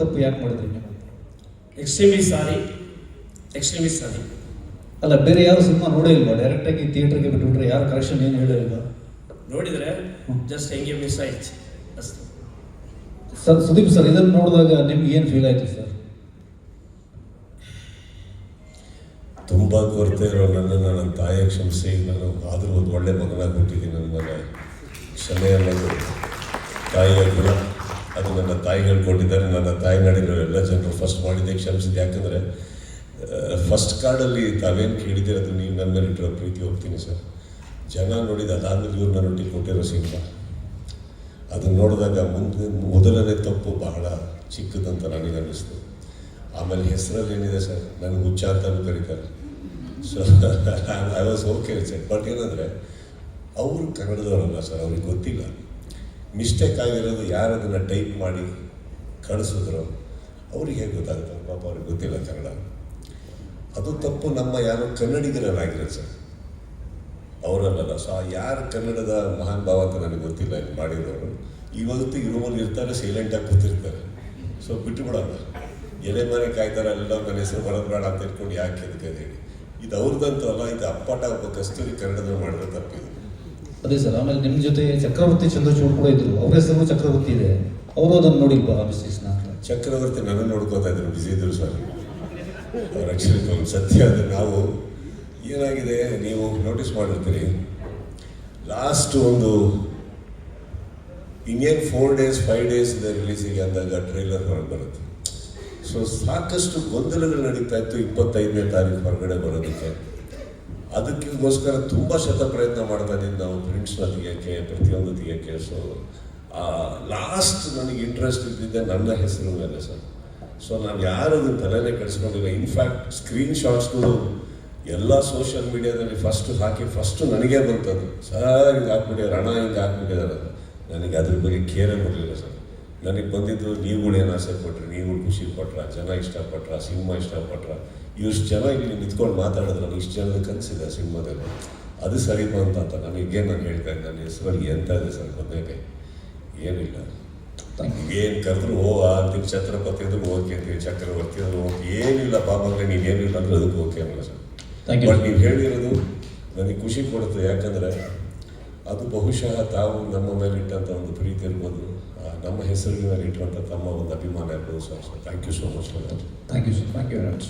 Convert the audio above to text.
ತಪ್ಪು ಯಾಕೆ ಮಾಡಿದ್ರಿ ನೀವು? ಸಾರಿ ಎಕ್ಸ್ಟ್ರೀಮಿ ಸಾರಿ ಅಲ್ಲ ಬೇರೆ ಯಾರು ಸಿನಿಮಾ ನೋಡೇ ಇಲ್ವಾ? ಡೈರೆಕ್ಟಾಗಿ ಥಿಯೇಟರ್ಗೆ ಬಿಟ್ಬಿಟ್ರೆ ಯಾರು ಕರೆಕ್ಷನ್ ಏನು ಹೇಳೇ ಇಲ್ವಾ? ನೋಡಿದರೆ. ಜಸ್ಟ್ ಹೆಂಗೆ ಮಿಸ್ ಆಯ್ತು. ಅಷ್ಟೇ. ಸರ್ ಸುದೀಪ್ ಸರ್ ಇದನ್ನು ನೋಡಿದಾಗ ನಿಮ್ಗೆ ಏನು ಫೀಲ್ ಆಯಿತು ಸರ್? ತುಂಬ ಕೊರತೆ ಇರೋ ನನ್ನ ನನ್ನ ತಾಯಿಯ ಕ್ಷಮಿಸಿ ನಾನು ಆದರೂ ಒಂದು ಒಳ್ಳೆ ಮಗನಾಗಿ ಬಿಟ್ಟಿದ್ದೀನಿ ನನ್ನ ಮಗ ಕ್ಷಮೆ ಅನ್ನೋದು ತಾಯಿಯ ಗುಣ. ಅದು ನನ್ನ ತಾಯಿ ಹೇಳ್ಕೊಂಡಿದ್ದಾರೆ ನನ್ನ ತಾಯಿ ನಾಡಿರೋ ಎಲ್ಲ ಜನರು ಫಸ್ಟ್ ಮಾಡಿದ್ದೆ ಕ್ಷಮಿಸಿದೆ. ಯಾಕಂದರೆ ಫಸ್ಟ್ ಕಾರ್ಡಲ್ಲಿ ತಾವೇನು ಕೇಳಿದ್ದೀರದು ನೀವು ನನ್ನ ಮೇಲೆ ಇಟ್ಟಿರೋ ಪ್ರೀತಿ ಹೋಗ್ತೀನಿ ಸರ್. ಜನ ನೋಡಿದ ಅದಾದ್ಮೇಲೆ ಇವ್ರು ನನ್ನ ಒಟ್ಟಿಗೆ ಕೊಟ್ಟಿರೋ ಸಿನಿಮಾ. ಅದನ್ನು ನೋಡಿದಾಗ ಮುಂದೆ ಮೊದಲನೇ ತಪ್ಪು ಬಹಳ ಚಿಕ್ಕದಂತ ನನಗೆ ಅನ್ನಿಸ್ತು. ಆಮೇಲೆ ಹೆಸರಲ್ಲಿ ಏನಿದೆ ಸರ್? ನನಗೆ ಹುಚ್ಚ ಅಂತಲೂ ಕರೀತಾರೆ. So I was okay sir but ಏನಂದರೆ, ಅವರು ಕನ್ನಡದವರಲ್ಲ ಸರ್, ಅವ್ರಿಗೆ ಗೊತ್ತಿಲ್ಲ. ಮಿಸ್ಟೇಕ್ ಆಗಿರೋದು ಯಾರು ಅದನ್ನು ಟೈಪ್ ಮಾಡಿ ಕಳಿಸಿದ್ರು ಅವ್ರಿಗೆ ಹೇಗೆ ಗೊತ್ತಾಗುತ್ತೆ? ಪಾಪ ಅವ್ರಿಗೆ ಗೊತ್ತಿಲ್ಲ ಕನ್ನಡ. ಅದು ತಪ್ಪು, ನಮ್ಮ ಯಾರೋ ಕನ್ನಡಿಗರಲ್ಲಾಗಿರೋದು ಸರ್. ಅವರಲ್ಲ ಸೊ ಆ ಯಾರು ಕನ್ನಡದ ಮಹಾನ್ ಭಾವ ಅಂತ ನನಗೆ ಗೊತ್ತಿಲ್ಲ ಇಲ್ಲಿ ಮಾಡಿದವರು ಇವತ್ತು ರೂಮಲ್ಲಿ ಇರ್ತಾರೆ ಸೈಲೆಂಟಾಗಿ ಕೂತಿರ್ತಾರೆ. ಸೊ ಬಿಟ್ಟು ಬಿಡೋಲ್ಲ ಎಲೆ ಮನೆ ಕಾಯ್ತಾರೆ ಎಲ್ಲ ನನ್ನ ಹೆಸರು ಬರೋದು ಬೇಡ ಅಂತ ಇಟ್ಕೊಂಡು ಯಾಕೆ ಅಂತ ಹೇಳಿ ಇದು ಅವ್ರದ್ದಂತೂ ಅಲ್ಲ ಇದು ಅಪ್ಪಟ ಒಬ್ಬ ಕಸ್ತೂರಿ ಕನ್ನಡದ ಮಾಡಿರೋ ತಪ್ಪಿದು. ಅದೇ ಸರ್, ಆಮೇಲೆ ನಿಮ್ಮ ಜೊತೆ ಚಕ್ರವರ್ತಿ ಚಂದ್ರಚೂಡ್ ಕೂಡ ಇದ್ರು. ಅವ್ರ ಹೆಸರು ಚಕ್ರವರ್ತಿ ಇದೆ. ಅವರು ಅದನ್ನು ನೋಡಿಲ್ವಾ ಆ ಮಿಸ್ಟೇಕ್ಸ್ನ ಅಂತ ಚಕ್ರವರ್ತಿ ನನ್ನ ನೋಡ್ಕೋತಾ ಇದ್ರು ಬಿಸಿ ಇದ್ರು ಸರ್. ಅವ್ರು ಸತ್ಯ ಅದು. ನಾವು ಏನಾಗಿದೆ, ನೀವು ನೋಟಿಸ್ ಮಾಡಿರ್ತೀರಿ. ಲಾಸ್ಟ್ ಒಂದು ಇನ್ನೇನು ಫೋರ್ ಡೇಸ್ ಫೈವ್ ಡೇಸ್ ರಿಲೀಸಿಗೆ ಅಂದಾಗ ಟ್ರೈಲರ್ ಹೊರಗೆ ಬರುತ್ತೆ. ಸೊ ಸಾಕಷ್ಟು ಗೊಂದಲಗಳು ನಡೀತಾ ಇತ್ತು ಇಪ್ಪತ್ತೈದನೇ ತಾರೀಕು ಹೊರಗಡೆ ಬರೋದಕ್ಕೆ. ಅದಕ್ಕೋಸ್ಕರ ತುಂಬ ಶತ ಪ್ರಯತ್ನ ಮಾಡ್ತಾ ಇದ್ದೀನಿ ನಾವು ಪ್ರಿಂಟ್ಸ್ನ ತೆಗಿಯೋಕ್ಕೆ ಪ್ರತಿಯೊಂದು ತೆಗಿಯೋಕ್ಕೆ ಸೊ ಲಾಸ್ಟ್ ನನಗೆ ಇಂಟ್ರೆಸ್ಟ್ ಇದ್ದಿದ್ದೆ ನನ್ನ ಹೆಸರು ಮೇಲೆ ಸರ್ ಸೊ ನಾನು ಯಾರು ತಲೆನೇ ಕೆಡಿಸ್ಕೊಂಡಿಲ್ಲ. ಇನ್ಫ್ಯಾಕ್ಟ್ ಸ್ಕ್ರೀನ್ ಶಾಟ್ಸ್ಗಳು ಎಲ್ಲ ಸೋಷಿಯಲ್ ಮೀಡಿಯಾದಲ್ಲಿ ಫಸ್ಟ್ ಹಾಕಿ ಫಸ್ಟು ನನಗೆ ಬಂತದ್ದು ಸರ್ ಹಿಂಗೆ ಹಾಕ್ಬಿಟ್ಟಿದ್ದಾರೆ ಹಣ ಹಿಂಗೆ ಹಾಕ್ಬಿಟ್ಟಿದ್ದಾರೆ ನನಗೆ ಅದ್ರ ಬಗ್ಗೆ ಕೇರೇ ಬರಲಿಲ್ಲ ಸರ್ ನನಗೆ ಬಂದಿದ್ದು ನೀವುಗಳು ಏನು ಆಸೆ ಕೊಟ್ರಿ ನೀವುಗಳು ಖುಷಿ ಪಟ್ರ? ಜನ ಇಷ್ಟಪಟ್ರ? ಸಿನಿಮಾ ಇಷ್ಟಪಟ್ರ? ಇಷ್ಟು ಜನ ಇಲ್ಲಿ ನಿಂತ್ಕೊಂಡು ಮಾತಾಡಿದ್ರಲ್ಲ ಇಷ್ಟು ಜನದ ಕನಸಿದೆ ಸಿನಿಮಾದಲ್ಲಿ. ಅದು ಸರಿ ಬಂತ ಅಂತ ನನಗೆ ನಾನು ಹೇಳ್ತಾ ಇದ್ದೆ ನನ್ನ ಹೆಸರಲ್ಲಿ ಎಂತ ಇದೆ ಸರ್ ಬದನೇಕಾಯಿ ಏನಿಲ್ಲ. ಏನು ಕರೆದ್ರು ಓ ಅಂತೀವಿ ಛತ್ರಪತಿ ಅಂದ್ರೆ ಓಕೆ ಅಂತೀವಿ ಚಕ್ರವರ್ತಿ ಅಂದ್ರೆ ಓಕೆ ಏನಿಲ್ಲ ಪಾಪಂದ್ರೆ ನೀವೇನಿಲ್ಲ ಅಂದ್ರೆ ಅದಕ್ಕೆ ಓಕೆ ಅಂದ್ರೆ ಸರ್. ಬಟ್ ನೀವು ಹೇಳಿರೋದು ನನಗೆ ಖುಷಿ ಕೊಡುತ್ತೆ ಯಾಕಂದರೆ ಅದು ಬಹುಶಃ ತಾವು ನಮ್ಮ ಮೇಲೆ ಇಟ್ಟಂಥ ಒಂದು ಪ್ರೀತಿ ಇರ್ಬೋದು. ನಮ್ಮ ಹೆಸರಿನ ಮೇಲೆ ಇಟ್ಟಂಥ ತಮ್ಮ ಒಂದು ಅಭಿಮಾನ ಇರ್ಬೋದು sir thank you so much thank you sir thank you very much